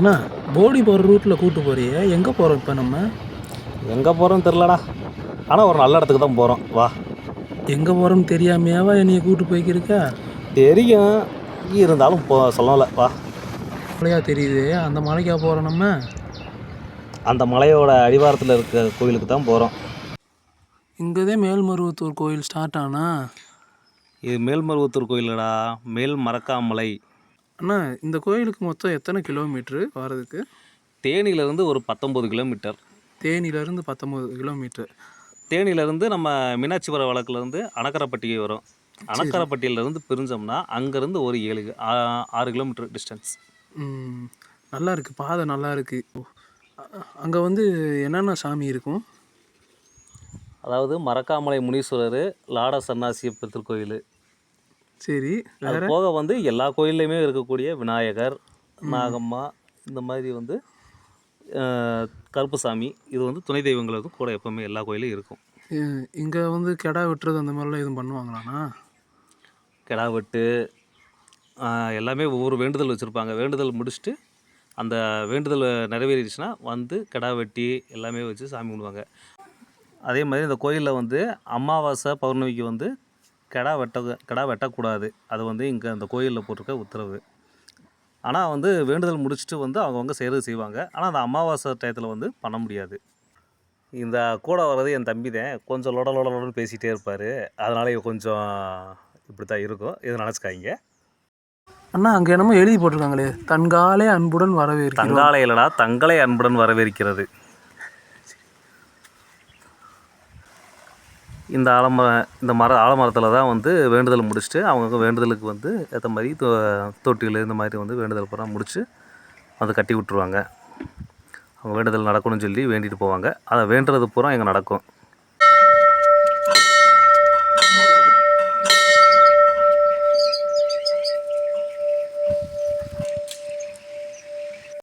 அண்ணா போடி போகிற ரூட்டில் கூட்டு போறியே. எங்கே போகிறோம் இப்போ நம்ம? எங்கே போகிறோன்னு தெரிலடா ஆனால் ஒரு நல்ல இடத்துக்கு தான் போகிறோம் வா. எங்கே போகிறோம்னு தெரியாமையாவா என்னைய கூட்டு போய்க்கிருக்கா? தெரியும். இருந்தாலும் போ சொல்லல. வா. மலையா தெரியுது அந்த மலைக்கா போகிறோம் நம்ம? அந்த மலையோட அடிவாரத்தில் இருக்க கோயிலுக்கு தான் போகிறோம் இங்கதே மேல்மருவத்தூர் கோயில் ஸ்டார்ட் ஆனா? இது மேல்மருவத்தூர் கோயிலடா. மேல் மரக்காமலை அண்ணா இந்த கோயிலுக்கு மொத்தம் எத்தனை கிலோமீட்ரு வர்றதுக்கு தேனியிலேருந்து ஒரு பத்தொம்பது கிலோமீட்டர் தேனியிலேருந்து பத்தொம்பது கிலோமீட்ரு தேனியிலேருந்து நம்ம மீனாட்சிபுரம் வழக்குலேருந்து அணக்கரப்பட்டி வரும். அணக்கரப்பட்டியிலேருந்து பிரிஞ்சோம்னா அங்கேருந்து ஒரு ஏழு ஆறு கிலோமீட்டர் டிஸ்டன்ஸ் நல்லா இருக்கு. பாதை நல்லா இருக்கு. அங்கே வந்து என்னென்ன சாமி இருக்கும்? அதாவது மரக்காமலை முனீஸ்வரர் லாட சன்னாசியப்பர் திருக்கோயில் சரி அது போக வந்து எல்லா கோயில்லையுமே இருக்கக்கூடிய விநாயகர் நாகம்மா இந்த மாதிரி வந்து கருப்புசாமி இது வந்து துணை தெய்வங்கள் வந்து கூட எப்பவுமே எல்லா கோயிலும் இருக்கும். இங்கே வந்து கெடா வெட்டுறது அந்த மாதிரிலாம் எதுவும் பண்ணுவாங்களாண்ணா? கிடா வெட்டு எல்லாமே ஒவ்வொரு வேண்டுதல் வச்சுருப்பாங்க. வேண்டுதல் முடிச்சுட்டு அந்த வேண்டுதல் நிறைவேறிடுச்சுன்னா வந்து கிடா வெட்டி எல்லாமே வச்சு சாமி கும்பிடுவாங்க. அதே மாதிரி இந்த கோயிலில் வந்து அமாவாசை பௌர்ணமிக்கு வந்து கிடா வெட்ட கிடா வெட்டக்கூடாது. அது வந்து இங்கே அந்த கோயிலில் போட்டிருக்க உத்தரவு. ஆனால் வந்து வேண்டுதல் முடிச்சுட்டு வந்து அவங்கவுங்க செய்கிறது செய்வாங்க. ஆனால் அந்த அமாவாசை டயத்தில் வந்து பண்ண முடியாது. இந்த கூட வர்றது என் தம்பி தான் கொஞ்சம் லொட லொட லொடன்னு பேசிகிட்டே இருப்பார். அதனால கொஞ்சம் இப்படி தான் இருக்கும். இது நினச்சிக்காய்ங்க அண்ணா அங்கே என்னமோ எழுதி போட்டிருக்காங்களே. தன்காலே அன்புடன் வரவேற்கிறோம். தங்காலை இல்லடா தங்களை அன்புடன் வரவேற்கிறது. இந்த ஆலமர இந்த மர ஆலமரத்தில் தான் வந்து வேண்டுதல் முடிச்சுட்டு அவங்கவுங்க வேண்டுதலுக்கு வந்து ஏற்ற மாதிரி தொ- தொட்டில் இந்த மாதிரி வந்து வேண்டுதல் பூரா முடித்து அதை கட்டி விட்ருவாங்க அவங்க வேண்டுதல் நடக்கணும்னு சொல்லி வேண்டிட்டு போவாங்க. அதை வேண்டுறது பூரா இங்கே நடக்கும்.